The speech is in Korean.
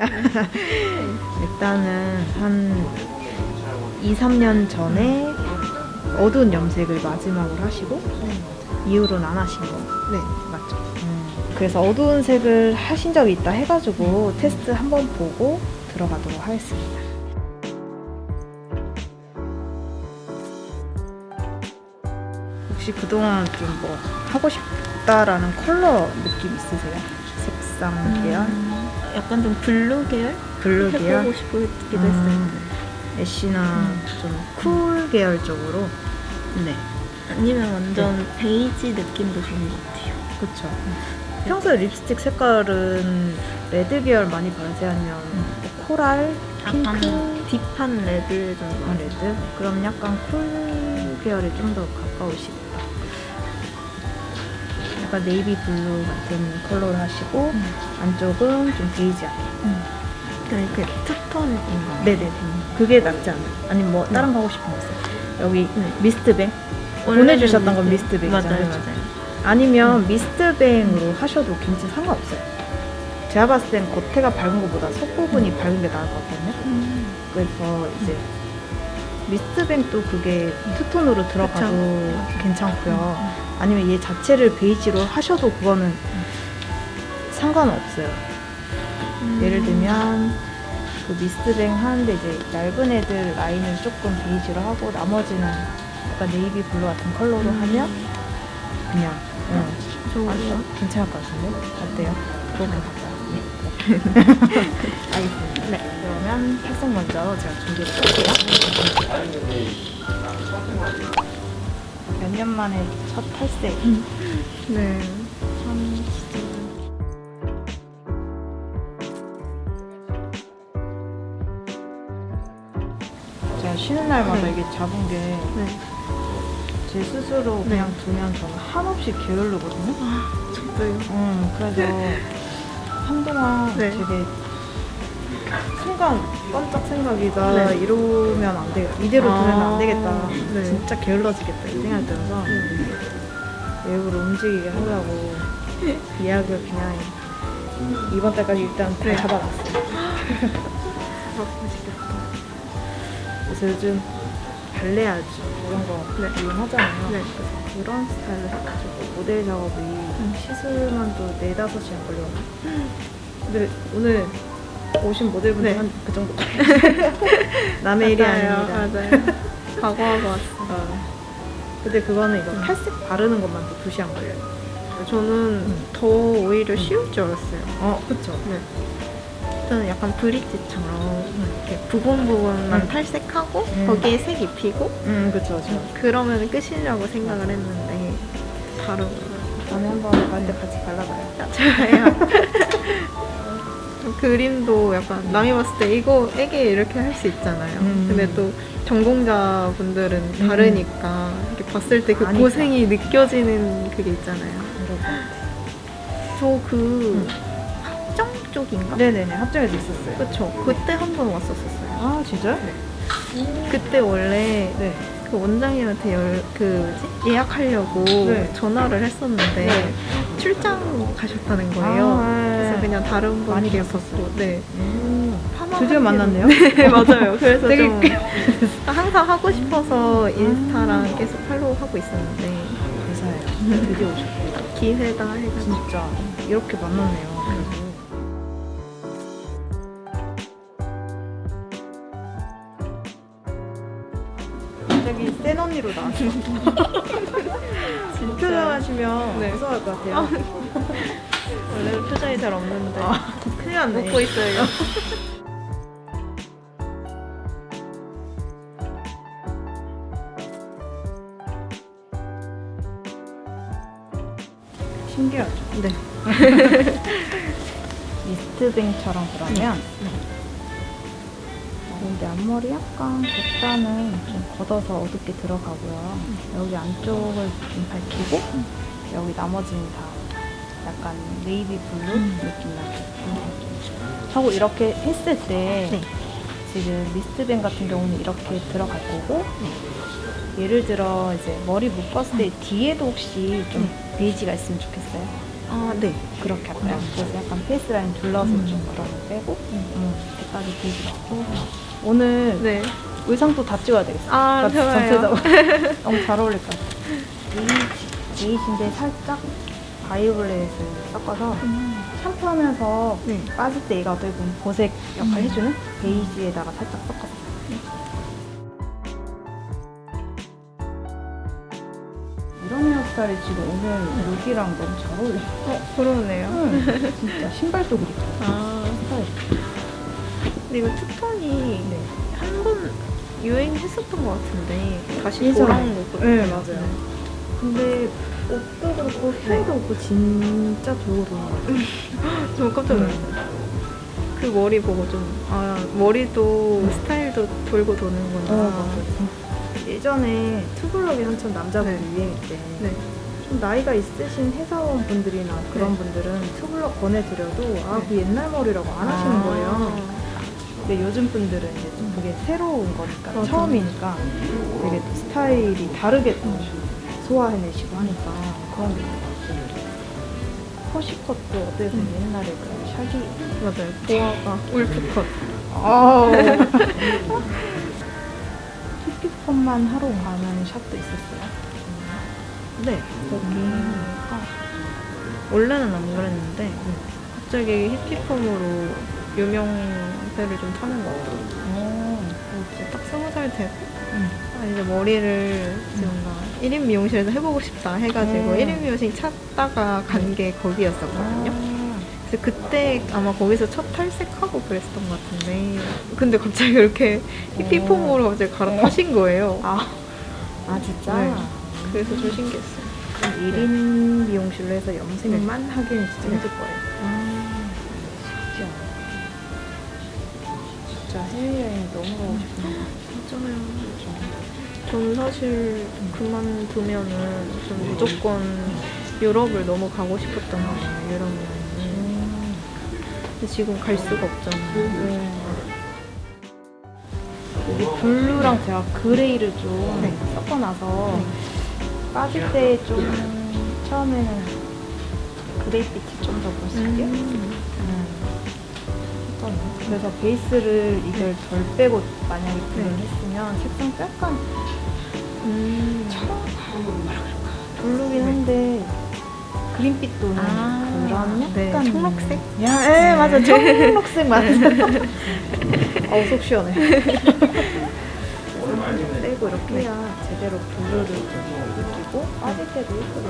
일단은 한 2, 3년 전에 어두운 염색을 마지막으로 하시고 이후로는 안 하신 거 네, 맞죠. 그래서 어두운 색을 하신 적이 있다 해가지고 테스트 한번 보고 들어가도록 하겠습니다. 혹시 그동안 좀 뭐 하고 싶다라는 컬러 느낌 있으세요? 색상 계열? 음, 약간 좀 블루 계열? 블루 계열? 해보고 싶기도 했어요. 음, 애쉬나 좀쿨 계열 쪽으로 네 아니면 완전 베이지 느낌도 좋은 것 같아요. 그쵸 평소에 립스틱 색깔은 레드 계열 많이 바르세요? 아니면 뭐 코랄, 핑크, 딥한 레드 정도. 아, 레드? 그럼 약간 쿨 계열이 좀더 가까우시겠다 약간 네이비 블루 같은 컬러를 하시고 음. 안쪽은 좀 베이지하게 그냥 이렇게 투톤인 거. 네네네 그게 낫지 않아요? 아니면 뭐 다른 거 하고 싶은 거 있어요? 여기 네. 미스트뱅 보내주셨던 건 미스트- 미스트뱅이잖아요 맞아요? 맞아요. 아니면 미스트뱅으로 하셔도 괜찮 상관없어요. 제가 봤을 땐 겉에가 밝은 것보다 속 부분이 밝은 게 나을 것 같거든요. 음. 그래서 이제 미스트뱅도 그게 투톤으로 들어가도 그쵸. 괜찮고요. 아니면 얘 자체를 베이지로 하셔도 그거는 상관없어요. 음. 예를 들면 그 미스트뱅 하는데 이제 얇은 애들 라인을 조금 베이지로 하고 나머지는 약간 네이비 블루 같은 컬러로 음. 하면 그냥 응. 좋아요. 아니요? 괜찮을 것 같은데? 어때요? 그렇게 갈까요? 네. 알겠습니다. 네. 그러면 탈색 먼저 제가 준비를 할게요. 몇 년 만에 첫 탈색. 네. 참 진짜. 제가 쉬는 날마다 네. 이게 잡은 게 제 네. 스스로 그냥 두면 저는 한없이 게을르거든요. 저도요. 음, 그래서 한동안 네. 되게 순간 깜짝 생각이다. 네. 이러면 안 되겠다. 이대로 아, 두면 안 되겠다. 네. 진짜 게을러지겠다. 이 생각이 들어서 외부로 움직이게 하려고 예약을 그냥 이번 달까지 일단 다 네. 잡아놨어요. 그래서 요즘 발레 아주 이런 거 네. 유행하잖아요. 네. 그래서 그런 스타일로 해가지고 모델 작업이 시술만도 4, 5시간 걸려요. 근데 오늘 오신 모델분들 네. 한그 정도. 남의 일이 맞아요, 아닙니다. 맞아요. 각오하고 왔어요. 어. 근데 그거는 이거 탈색 바르는 것만도 2시간 걸려요. 저는 더 오히려 쉬울 줄 알았어요. 어, 그쵸. 네. 저는 약간 브릿지처럼 이렇게 부분 부분만 음. 탈색하고 음. 거기에 색 입히고 음, 그쵸, 그쵸. 그러면 끝이라고 생각을 했는데 다르더라고요. 다음에 한번 갈때 같이 발라봐요. 저요. 그림도 약간 남이 봤을 때 이거 애게 이렇게 할 수 있잖아요. 음. 근데 또 전공자분들은 다르니까 이렇게 봤을 때 그 아니까. 고생이 느껴지는 그게 있잖아요. 그럴 것 같아요. 저그 음. 합정 쪽인가? 네네네, 합정에도 있었어요. 그쵸. 그때 한 번 왔었었어요. 아, 진짜요? 그때 원래 네. 그 원장님한테 열, 그 뭐지? 예약하려고 네. 전화를 했었는데 네. 출장 가셨다는 거예요. 아, 그래서 그냥 다른 분 많이 계셨었고, 네. 음. 파마 드디어 한 만났네요. 네, 맞아요. 그래서 되게 좀 항상 하고 싶어서 인스타랑 계속 팔로우 하고 있었는데 감사해요. 드디어 오셨고. 기회다 해가지고 진짜 이렇게 만났네요. 갑자기 센 언니로 나왔어. 표정하시면 네. 무서워할 것 같아요. 원래는 표정이 잘 없는데 아, 큰일 났네. 웃고 있어요. 신기하죠? 네. 미스트뱅처럼 그러면 어, 근데 앞머리 약간 겉단은 좀 걷어서 어둡게 들어가고요. 여기 안쪽을 좀 밝히고 여기 나머지는 다 약간 네이비 블루 느낌 나게 하고 이렇게 했을 때 네. 지금 미스트뱅 같은 경우는 이렇게 들어갈 거고 예를 들어 이제 머리 묶었을 때 뒤에도 혹시 좀 베이지가 있으면 좋겠어요. 아, 네. 그렇게 할까요? 그래서 약간 페이스 라인 둘러서 좀 그런 거 빼고 음, 색깔이 베이지 넣고 오늘 네. 의상도 다 찍어야 되겠어. 아, 나 좋아요. 전체적으로 너무 잘 어울릴 것 같아. 베이지, 베이지인데 살짝 바이올렛을 섞어서 샴푸하면서 네. 빠질 때 얘가 어떻게 보면 보색 역할 해주는 베이지에다가 살짝 섞어서. 이런 헤어스타일 지금 오늘 룩이랑 너무 잘 어울려. 어, 그러네요. 응, 진짜 신발도 그렇고 아, 스타일. 근데 이거 투톤이 한번 유행했었던 것 같은데 다시 예전에. 돌아온 거 같아요. 네, 맞아요. 근데 옷도 그렇고 스타일도 그렇고 진짜 돌고 도는 것 같아요. 좀 깜짝 놀랐어요. 그 머리 보고 좀, 아, 머리도 스타일도 돌고 도는구나. 어. 예전에 투블럭이 한참 남자분이 네. 유행일 때, 네. 좀 나이가 있으신 회사원 분들이나 그런 네. 분들은 투블럭 권해드려도 아, 네. 그 옛날 머리라고 안 하시는 아. 거예요. 근데 요즘 분들은 이제 좀 그게 새로운 거니까, 맞아. 처음이니까 되게 또 스타일이 다르게 또 소화해내시고 하니까 그런 게 있어요. 허시컷도 어떻게 보면 옛날에 그 샤기. 맞아요. 보아가 울프컷. 아우. 히피펌만 하러 가는 샵도 있었어요. 네. 거기가 원래는 안 그랬는데 갑자기 히피펌으로 유명세를 좀 타는 것 같아요. 어, 이제 딱 스무 살 되고 응. 아, 이제 머리를 지금 나 1인 미용실에서 해보고 싶다 해가지고 음. 1인 미용실 찾다가 간 게 거기였었거든요. 아, 그래서 그때 아마 거기서 첫 탈색하고 그랬었던 것 같은데 근데 갑자기 이렇게 히피폼으로 갑자기 갈아타신 거예요. 아, 아 진짜? 네. 그래서 좀 신기했어요. 그럼 1인 미용실로 해서 염색만 하기는 진짜 네. 힘들 거예요. 쉽 진짜 해외여행 너무 가고 싶은 맞아요. 저는 사실 그만두면은 좀 무조건 유럽을 너무 가고 싶었던 거예요. 유럽 여행을. 근데 지금 갈 수가 없잖아요. 네. 이 블루랑 제가 그레이를 좀 네. 섞어놔서 네. 빠질 때 좀 처음에는 그레이빛이 좀더 멋있게 음. 그래서 베이스를 이걸 덜 빼고 만약에 블루를 네. 했으면 색상도 약간 음. 블루긴 한데 그린빛 도는 아, 그런 약간 네, 청록색? 야, 예, 맞아. 청록색 맞아. 어우, 속 시원해. 떼고 이렇게 해야 제대로 블루를 좀 느끼고 빠질 때도 예쁘게